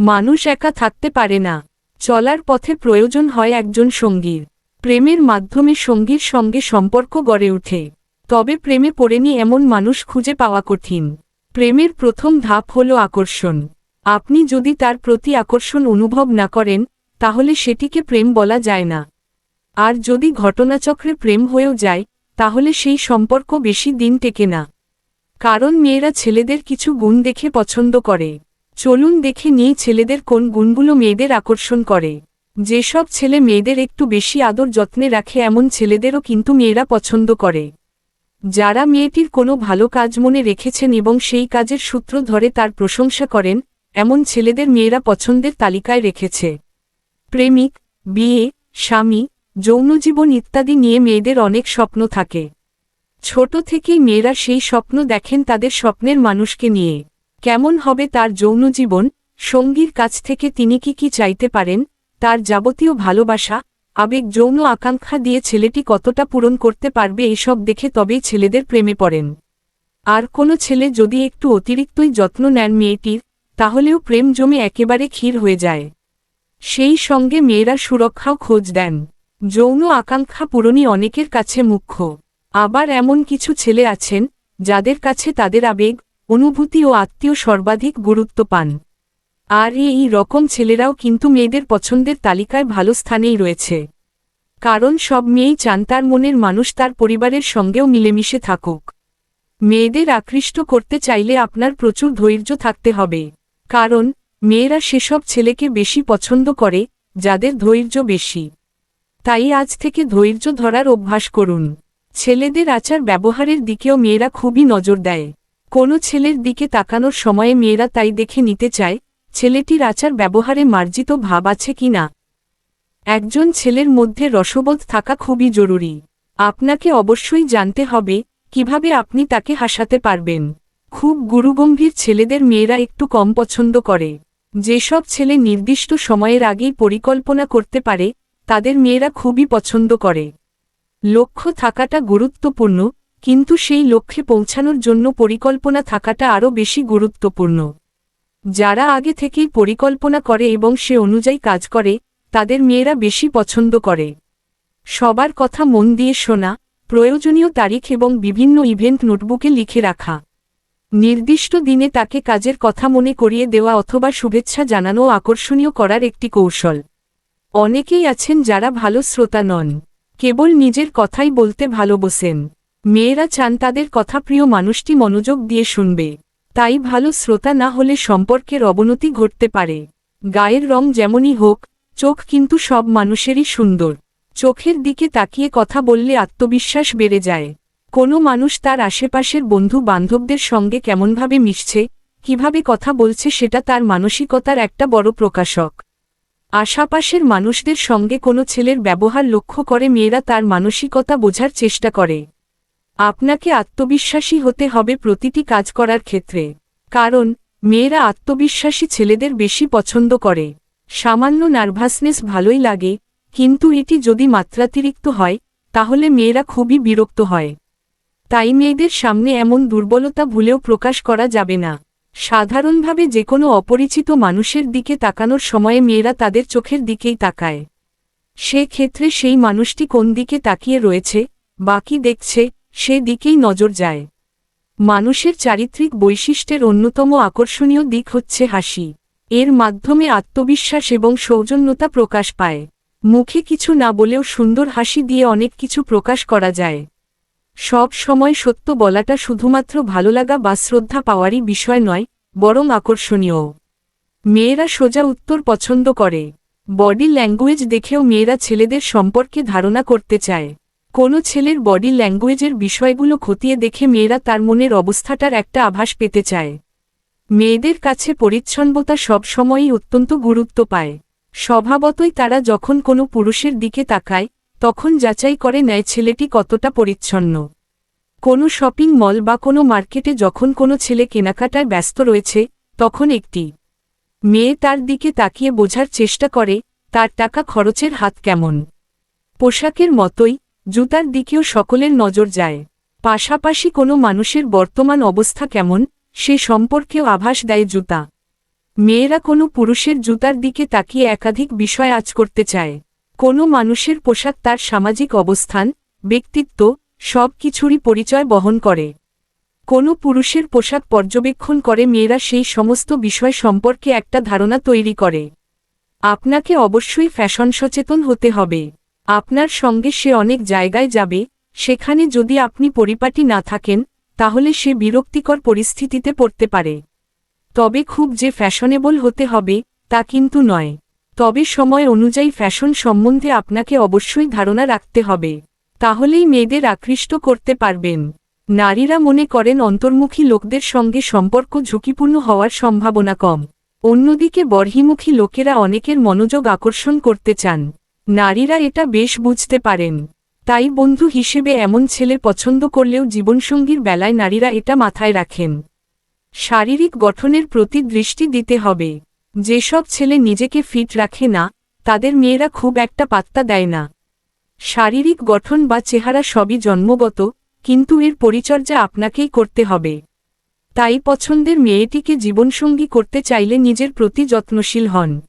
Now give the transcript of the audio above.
মানুষ একা থাকতে পারে না। চলার পথে প্রয়োজন হয় একজন সঙ্গীর। প্রেমের মাধ্যমে সঙ্গীর সঙ্গে সম্পর্ক গড়ে ওঠে। তবে প্রেমে পড়েনি এমন মানুষ খুঁজে পাওয়া কঠিন। প্রেমের প্রথম ধাপ হল আকর্ষণ। আপনি যদি তার প্রতি আকর্ষণ অনুভব না করেন, তাহলে সেটিকে প্রেম বলা যায় না। আর যদি ঘটনাচক্রে প্রেম হয়েও যায়, তাহলে সেই সম্পর্ক বেশি দিন টেকে না। কারণ মেয়েরা ছেলেদের কিছু গুণ দেখে পছন্দ করে। চলুন দেখে নিই ছেলেদের কোন গুণগুলো মেয়েদের আকর্ষণ করে। যেসব ছেলে মেয়েদের একটু বেশি আদর যত্নে রাখে, এমন ছেলেদেরও কিন্তু মেয়েরা পছন্দ করে। যারা মেয়েটির কোনো ভালো কাজ মনে রেখেছেন এবং সেই কাজের সূত্র ধরে তার প্রশংসা করেন, এমন ছেলেদের মেয়েরা পছন্দের তালিকায় রেখেছে। প্রেমিক, বিয়ে, স্বামী, যৌনজীবন ইত্যাদি নিয়ে মেয়েদের অনেক স্বপ্ন থাকে। ছোট থেকেই মেয়েরা সেই স্বপ্ন দেখেন তাদের স্বপ্নের মানুষকে নিয়ে। কেমন হবে তার যৌনজীবন সঙ্গীর কাছ থেকে তিনি কি কি চাইতে পারেন? তার যাবতীয় ভালোবাসা, আবেগ, যৌন আকাঙ্ক্ষা দিয়ে ছেলেটি কতটা পূরণ করতে পারবে এসব দেখে তবেই ছেলেদের প্রেমে পড়েন। আর কোনো ছেলে যদি একটু অতিরিক্তই যত্ন নেন মেয়েটির, তাহলেও প্রেম জমে একেবারে ক্ষীর হয়ে যায়। সেই সঙ্গে মেয়েরা সুরক্ষাও খোঁজ দেন। যৌন আকাঙ্ক্ষা পূরণই অনেকের কাছে মুখ্য। আবার এমন কিছু ছেলে আছেন, যাদের কাছে তাদের আবেগ অনুভূতি ও আত্মীয় সর্বাধিক গুরুত্ব পান। আর এই রকম ছেলেরাও কিন্তু মেয়েদের পছন্দের তালিকায় ভালো স্থানেই রয়েছে। কারণ সব মেয়েই চান তার মনের মানুষ তার পরিবারের সঙ্গেও মিলেমিশে থাকুক। মেয়েদের আকৃষ্ট করতে চাইলে আপনার প্রচুর ধৈর্য থাকতে হবে। কারণ, মেয়েরা সেসব ছেলেকে বেশি পছন্দ করে, যাদের ধৈর্য বেশি। তাই আজ থেকে ধৈর্য ধরার অভ্যাস করুন। ছেলেদের আচার ব্যবহারের দিকেও মেয়েরা খুবই নজর দেয়। কোনো ছেলের দিকে তাকানোর সময়ে মেয়েরা তাই দেখে নিতে চায়, ছেলেটির আচার ব্যবহারে মার্জিত ভাব আছে কি না? একজন ছেলের মধ্যে রসবোধ থাকা খুবই জরুরি। আপনাকে অবশ্যই জানতে হবে, কীভাবে আপনি তাকে হাসাতে পারবেন। খুব গুরুগম্ভীর ছেলেদের মেয়েরা একটু কম পছন্দ করে। যেসব ছেলে নির্দিষ্ট সময়ের আগেই পরিকল্পনা করতে পারে, তাদের মেয়েরা খুবই পছন্দ করে। লক্ষ্য থাকাটা গুরুত্বপূর্ণ কিন্তু সেই লক্ষ্যে পৌঁছানোর জন্য পরিকল্পনা থাকাটা আরও বেশি গুরুত্বপূর্ণ। যারা আগে থেকেই পরিকল্পনা করে এবং সে অনুযায়ী কাজ করে, তাদের মেয়েরা বেশি পছন্দ করে। সবার কথা মন দিয়ে শোনা, প্রয়োজনীয় তারিখ এবং বিভিন্ন ইভেন্ট নোটবুকে লিখে রাখা। নির্দিষ্ট দিনে তাকে কাজের কথা মনে করিয়ে দেওয়া অথবা শুভেচ্ছা জানানো আকর্ষণীয় করার একটি কৌশল। অনেকেই আছেন যারা ভালো শ্রোতা নন। কেবল নিজের কথাই বলতে ভালোবসেন। মেয়েরা চান তাদের কথা প্রিয় মানুষটি মনোযোগ দিয়ে শুনবে। তাই ভালো শ্রোতা না হলে সম্পর্কের অবনতি ঘটতে পারে। গায়ের রং যেমনই হোক, চোখ কিন্তু সব মানুষেরই সুন্দর। চোখের দিকে তাকিয়ে কথা বললে আত্মবিশ্বাস বেড়ে যায়। কোনো মানুষ তার আশেপাশের বন্ধু বান্ধবদের সঙ্গে কেমনভাবে মিশছে, কীভাবে কথা বলছে সেটা তার মানসিকতার একটা বড় প্রকাশক। আশাপাশের মানুষদের সঙ্গে কোনো ছেলের ব্যবহার লক্ষ্য করে মেয়েরা তার মানসিকতা বোঝার চেষ্টা করে। আপনাকে আত্মবিশ্বাসী হতে হবে প্রতিটি কাজ করার ক্ষেত্রে। কারণ, মেয়েরা আত্মবিশ্বাসী ছেলেদের বেশি পছন্দ করে। সামান্য নার্ভাসনেস ভালোই লাগে, কিন্তু এটি যদি মাত্রাতিরিক্ত হয়, তাহলে মেয়েরা খুবই বিরক্ত হয়। তাই মেয়েদের সামনে এমন দুর্বলতা ভুলেও প্রকাশ করা যাবে না। সাধারণভাবে যে কোনো অপরিচিত মানুষের দিকে তাকানোর সময়ে মেয়েরা তাদের চোখের দিকেই তাকায়। সে ক্ষেত্রে সেই মানুষটি কোন দিকে তাকিয়ে রয়েছে বাকি দেখছে সে দিকেই নজর যায়। মানুষের চারিত্রিক বৈশিষ্ট্যের অন্যতম আকর্ষণীয় দিক হচ্ছে হাসি। এর মাধ্যমে আত্মবিশ্বাস এবং সৌজন্যতা প্রকাশ পায়। মুখে কিছু না বলেও সুন্দর হাসি দিয়ে অনেক কিছু প্রকাশ করা যায়। সব সময় সত্য বলাটা শুধুমাত্র ভালোলাগা বা শ্রদ্ধা পাওয়ারই বিষয় নয়, বরং আকর্ষণীয়। মেয়েরা সোজা উত্তর পছন্দ করে। বডি ল্যাঙ্গুয়েজ দেখেও মেয়েরা ছেলেদের সম্পর্কে ধারণা করতে চায়। কোনো ছেলের বডি ল্যাঙ্গুয়েজের বিষয়গুলো খতিয়ে দেখে মেয়েরা তার মনের অবস্থাটার একটা আভাস পেতে চায়। মেয়েদের কাছে পরিচ্ছন্নতা সবসময়ই অত্যন্ত গুরুত্ব পায়। স্বভাবতই তারা যখন কোনো পুরুষের দিকে তাকায়, তখন যাচাই করে নেয় ছেলেটি কতটা পরিচ্ছন্ন। কোনো শপিং মল বা কোনো মার্কেটে যখন কোনো ছেলে কেনাকাটায় ব্যস্ত রয়েছে, তখন একটি মেয়ে তার দিকে তাকিয়ে বোঝার চেষ্টা করে, তার টাকা খরচের হাত কেমন? পোশাকের মতোই জুতার দিকেও সকলের নজর যায়। পাশাপাশি কোনো মানুষের বর্তমান অবস্থা কেমন, সে সম্পর্কেও আভাস দেয় জুতা। মেয়েরা কোনো পুরুষের জুতার দিকে তাকিয়ে একাধিক বিষয় আজ করতে চায়। কোনো মানুষের পোশাক তার সামাজিক অবস্থান, ব্যক্তিত্ব, সব কিছুরই পরিচয় বহন করে। কোনো পুরুষের পোশাক পর্যবেক্ষণ করে মেয়েরা সেই সমস্ত বিষয় সম্পর্কে একটা ধারণা তৈরি করে। আপনাকে অবশ্যই ফ্যাশন সচেতন হতে হবে। আপনার সঙ্গে সে অনেক জায়গায় যাবে, সেখানে যদি আপনি পরিপাটি না থাকেন, তাহলে সে বিরক্তিকর পরিস্থিতিতে পড়তে পারে। তবে খুব যে ফ্যাশনেবল হতে হবে, তা কিন্তু নয়। তবে সময় অনুযায়ী ফ্যাশন সম্বন্ধে আপনাকে অবশ্যই ধারণা রাখতে হবে। তাহলেই মেয়েদের আকৃষ্ট করতে পারবেন। নারীরা মনে করেন অন্তর্মুখী লোকদের সঙ্গে সম্পর্ক ঝুঁকিপূর্ণ হওয়ার সম্ভাবনা কম। অন্যদিকে বর্হিমুখী লোকেরা অনেকের মনোযোগ আকর্ষণ করতে চান। নারীরা এটা বেশ বুঝতে পারেন। তাই বন্ধু হিসেবে এমন ছেলে পছন্দ করলেও জীবনসঙ্গীর বেলায় নারীরা এটা মাথায় রাখেন। শারীরিক গঠনের প্রতি দৃষ্টি দিতে হবে। যেসব ছেলে নিজেকে ফিট রাখে না, তাদের মেয়েরা খুব একটা পাত্তা দেয় না। শারীরিক গঠন বা চেহারা সবই জন্মগত, কিন্তু এর পরিচর্যা আপনাকেই করতে হবে। তাই পছন্দের মেয়েটিকে জীবনসঙ্গী করতে চাইলে নিজের প্রতি যত্নশীল হন।